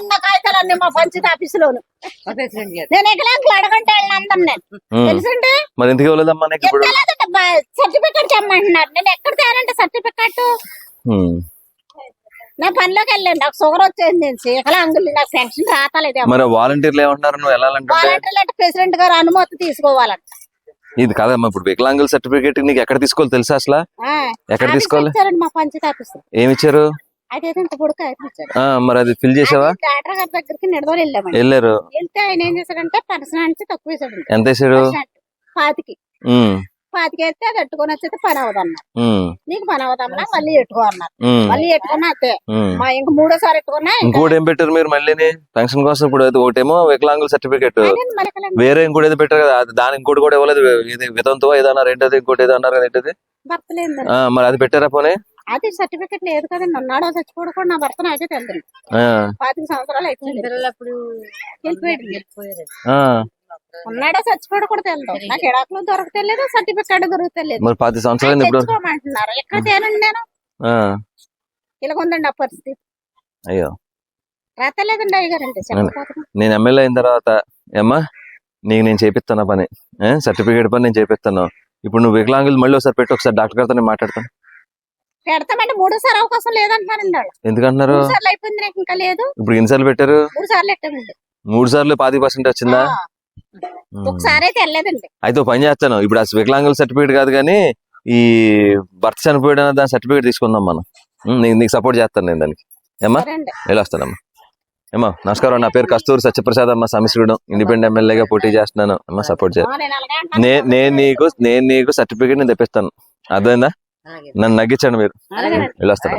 ఉన్న కాగితాలన్నీ మా పంచాయతీ ఆఫీసులోను. నేను ఎకలాంకులు అడగంటే వెళ్ళిన అందం నేను. తెలుసండి మరి ఎందుకు ఇవ్వలేదమ్మా నీకు ఇప్పుడు? సర్టిఫికెట్ తెమ్మంటున్నారు. నేను ఎక్కడ తేనంటే సర్టిఫికెట్. నా పనిలోకి వెళ్ళండి నాకు షుగర్ వచ్చేది నేను శీకలాంగులు నాకు పెన్షన్ రాతలేదు మరి వాలంటీర్లు ఏమంటున్నారు? నువ్వు వెళ్ళాలంటే వాలంటీర్లు అంటే ప్రెసిడెంట్ గారు అనుమతి తీసుకోవాలంట. ఇది కాదమ్మా ఇప్పుడు వికలాంగుల సర్టిఫికేట్ నీకు ఎక్కడ తీసుకోవాలి తెలుసా అసలు? ఎక్కడ తీసుకోవాలి? ఆఫీస్. ఏమి ఇచ్చారు? ఇంత పొడుకు మరి అది ఫిల్ చేసావా? అది డాక్టర్ గారి దగ్గరికి నిడదోలు వెళ్ళామండి. వెళ్ళారు. వెళ్తే ఆయన ఏం చేశాడంటే అంటే తక్కువ వేసాడు ఎంత వేసాడు పాతికి. ఉమ్, పాతికి వేస్తే అది ఎట్టుకొని వచ్చేది పని అవదన్నారు నీకు పని అవదమ్మా మళ్ళీ ఎట్టుకో అన్నారు. మళ్ళీ ఎట్టుకున్నా. మా ఇంక మూడోసారి ఎట్టుకున్నా ఇంకా ఇంకోటి ఏం పెట్టారు మీరు మళ్ళీని? పెన్షన్ కోసం ఇప్పుడు ఒకటేమో వికలాంగుల సర్టిఫికేట్? వేరే ఇంకోటి ఏదో పెట్టారు కదా అది దాని ఇంకోటి కూడా ఇవ్వలేదు. ఇది వితంతో ఏదన్నారు ఏంటది ఇంకోటి ఏదో అన్నారు కదా ఏంటది? మరి అది పెట్టారా పోనీ? అది సర్టిఫికెట్ లేదు కదండి. ఉన్నాడో చచ్చిపోడు కూడా నా భర్త నాకే తెలుసు పాతిక సంవత్సరాలు అయిపోయింది. అప్పుడు వెళ్ళిపోయాడు. ఉన్నాడో చచ్చిపోడు కూడా తెలియదు. నాకు ఎడాకులు దొరకలేదు సర్టిఫికెట్ దొరకలేదు మరి పది సంవత్సరాలు ఇప్పుడు తెచ్చుకోమంటున్నారు. ఎక్కడ తేనండి నేను? ఆ, ఇలా ఉందండి ఆ పరిస్థితి. అయ్యో. రాతలేదండి అయ్యగారండి. నేను ఎమ్మెల్యే అయిన తర్వాత ఏమ్మా నీకు నేను చేపిస్తాను పని సర్టిఫికేట్ పని నేను చేపిస్తాను ఇప్పుడు నువ్వు వికలాంగులు మళ్ళీ ఒకసారి పెట్టి ఒకసారి డాక్టర్ గారితో నేను మాట్లాడతాను. పెడతామంటే మూడోసారి అవకాశం లేదంటున్నారండి వాళ్ళు. ఎందుకంటున్నారు? మూడు సార్లు అయిపోయింది నాకు ఇంకా లేదు. ఇప్పుడు ఎన్నిసార్లు పెట్టారు? మూడు సార్లు ఎట్టామండి మూడు సార్లు పాతి పర్సెంట్ వచ్చిందా? ఒకసారి అయితే వెళ్ళలేదండి. అయితే ఓ పని చేస్తాను. ఇప్పుడు ఆ వికలాంగుల సర్టిఫికేట్ కాదు కానీ ఈ భర్త చనిపోయిన దాని సర్టిఫికేట్ తీసుకుందాం మనం. నీకు నీకు సపోర్ట్ చేస్తాను నేను దానికి. ఏమ్మా? వెళ్ళొస్తానమ్మా ఏమ్మా నమస్కారం నా పేరు కస్తూరి సత్యప్రసాద్ అమ్మ సమిశ్రుడు. ఇండిపెండెంట్ ఎమ్మెల్యేగా పోటీ చేస్తున్నాను. అమ్మ సపోర్ట్ చేస్తాను నేను నీకు నేను నీకు సర్టిఫికేట్ నేను తెప్పిస్తాను. అర్థమైందా? నన్ను నగ్గించండి మీరు. వెళ్ళొస్తాను.